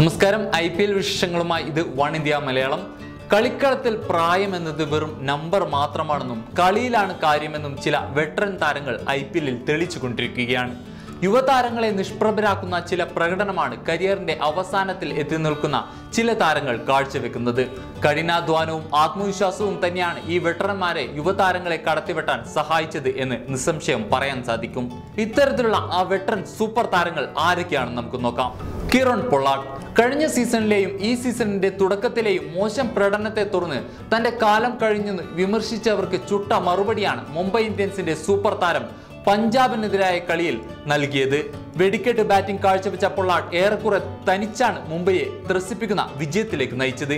നമസ്കാരം. I P L വിശേഷങ്ങളുമായി ഇത് വൺ ഇന്ത്യ മലയാളം. കളിക്കളത്തിൽ പ്രായം എന്നത് വെറും നമ്പർ മാത്രമാണെന്നും കളിയിലാണ് കാര്യമെന്നും ചില വെറ്ററൻ താരങ്ങൾ ഐ പി എല്ലിൽ തെളിച്ചുകൊണ്ടിരിക്കുകയാണ്. യുവതാരങ്ങളെ നിഷ്പ്രഭരാക്കുന്ന ചില പ്രകടനമാണ് കരിയറിന്റെ അവസാനത്തിൽ എത്തി നിൽക്കുന്ന ചില താരങ്ങൾ കാഴ്ചവെക്കുന്നത്. കഠിനാധ്വാനവും ആത്മവിശ്വാസവും തന്നെയാണ് ഈ വെട്ടറന്മാരെ യുവതാരങ്ങളെ കടത്തിവെട്ടാൻ സഹായിച്ചത് എന്ന് നിസ്സംശയം പറയാൻ സാധിക്കും. ഇത്തരത്തിലുള്ള ആ വെട്ടറൻ സൂപ്പർ താരങ്ങൾ ആരൊക്കെയാണെന്ന് നമുക്ക് നോക്കാം. കിറൺ പൊള്ളാഡ് കഴിഞ്ഞ സീസണിലെയും ഈ സീസണിന്റെ തുടക്കത്തിലെയും മോശം പ്രകടനത്തെ തുടർന്ന് തന്റെ കാലം കഴിഞ്ഞെന്ന് വിമർശിച്ചവർക്ക് ചുട്ട മറുപടിയാണ് മുംബൈ ഇന്ത്യൻസിന്റെ സൂപ്പർ താരം പഞ്ചാബിനെതിരായ കളിയിൽ നൽകിയത്. വെടിക്കെട്ട് ബാറ്റിംഗ് കാഴ്ചവെച്ച പൊള്ളാഡ് ഏറെക്കുറെ തനിച്ചാണ് മുംബൈയെ ത്രസിപ്പിക്കുന്ന വിജയത്തിലേക്ക് നയിച്ചത്.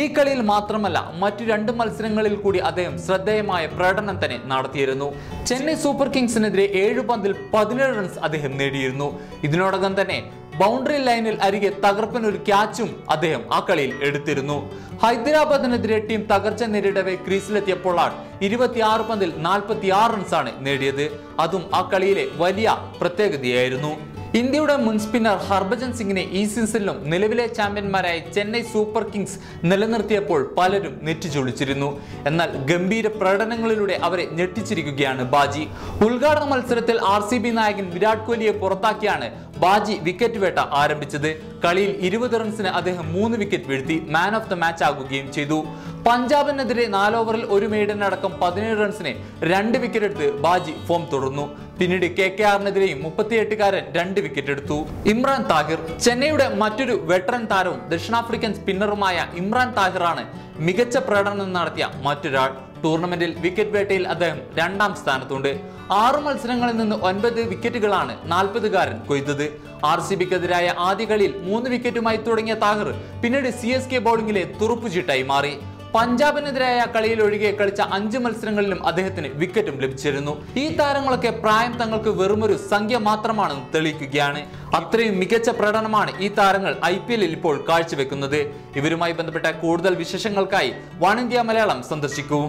ഈ കളിയിൽ മാത്രമല്ല മറ്റു രണ്ട് മത്സരങ്ങളിൽ കൂടി അദ്ദേഹം ശ്രദ്ധേയമായ പ്രകടനം തന്നെ നടത്തിയിരുന്നു. ചെന്നൈ സൂപ്പർ കിങ്സിനെതിരെ ഏഴ് പന്തിൽ പതിനേഴ് റൺസ് അദ്ദേഹം നേടിയിരുന്നു. ഇതിനോടകം തന്നെ ബൗണ്ടറി ലൈനിൽ അരികെ തകർപ്പൻ ഒരു ക്യാച്ചും അദ്ദേഹം ആ കളിയിൽ എടുത്തിരുന്നു. ഹൈദരാബാദിനെതിരെ ടീം തകർച്ച നേരിടവേ ക്രീസിലെത്തിയ പൊള്ളാഡ് ഇരുപത്തിയാറ് പന്തിൽ നാൽപ്പത്തി ആറ് റൺസാണ് നേടിയത്. അതും ആ കളിയിലെ വലിയ പ്രത്യേകതയായിരുന്നു. ഇന്ത്യയുടെ മുൻ സ്പിന്നർ ഹർഭജൻ സിംഗിനെ ഈ സീസണിലും നിലവിലെ ചാമ്പ്യന്മാരായ ചെന്നൈ സൂപ്പർ കിങ്സ് നിലനിർത്തിയപ്പോൾ പലരും നെറ്റിച്ചൊളിച്ചിരുന്നു എന്നാൽ ഗംഭീര പ്രകടനങ്ങളിലൂടെ അവരെ ഞെട്ടിച്ചിരിക്കുകയാണ് ബാജി. ഉദ്ഘാടന മത്സരത്തിൽ ആർ നായകൻ വിരാട് കോഹ്ലിയെ പുറത്താക്കിയാണ് ബാജി വിക്കറ്റ് വേട്ട ആരംഭിച്ചത്. കളിയിൽ ഇരുപത് റൺസിന് അദ്ദേഹം മൂന്ന് വിക്കറ്റ് വീഴ്ത്തി മാൻ ഓഫ് ദ മാച്ച് ആകുകയും ചെയ്തു. പഞ്ചാബിനെതിരെ നാലോവറിൽ ഒരു മെയ്ഡനടക്കം പതിനേഴ് റൺസിന് രണ്ട് വിക്കറ്റ് എടുത്ത് ബാജി ഫോം തുടർന്നു. പിന്നീട് കെ കെ ആറിനെതിരെയും മുപ്പത്തിയെട്ടുകാരൻ രണ്ട് വിക്കറ്റ് എടുത്തു ഇമ്രാൻ താഹിർ ചെന്നൈയുടെ മറ്റൊരു വെറ്ററൻ താരവും ദക്ഷിണാഫ്രിക്കൻ സ്പിന്നറുമായ ഇമ്രാൻ താഹിറാണ് മികച്ച പ്രകടനം നടത്തിയ മറ്റൊരാൾ. ടൂർണമെന്റിൽ വിക്കറ്റ് വേട്ടയിൽ അദ്ദേഹം രണ്ടാം സ്ഥാനത്തുണ്ട്. ആറ് മത്സരങ്ങളിൽ നിന്ന് ഒൻപത് വിക്കറ്റുകളാണ് നാൽപ്പതുകാരൻ കൊയ്തത്. ആർ സി ബിക്കെതിരായ ആദ്യ കളിയിൽ മൂന്ന് വിക്കറ്റുമായി തുടങ്ങിയ താഹിർ പിന്നീട് സി എസ് കെ ബൌളിംഗിലെ തുറുപ്പുചീട്ടായി മാറി. പഞ്ചാബിനെതിരായ കളിയിൽ ഒഴികെ കളിച്ച അഞ്ച് മത്സരങ്ങളിലും അദ്ദേഹത്തിന് വിക്കറ്റും ലഭിച്ചിരുന്നു. ഈ താരങ്ങളൊക്കെ പ്രായം തങ്ങൾക്ക് വെറുമൊരു സംഖ്യ മാത്രമാണെന്ന് തെളിയിക്കുകയാണ്. അത്രയും മികച്ച പ്രകടനമാണ് ഈ താരങ്ങൾ ഐ പി എല്ലിൽ ഇപ്പോൾ കാഴ്ചവെക്കുന്നത്. ഇവരുമായി ബന്ധപ്പെട്ട കൂടുതൽ വിശേഷങ്ങൾക്കായി വൺ ഇന്ത്യ മലയാളം സന്ദർശിക്കൂ.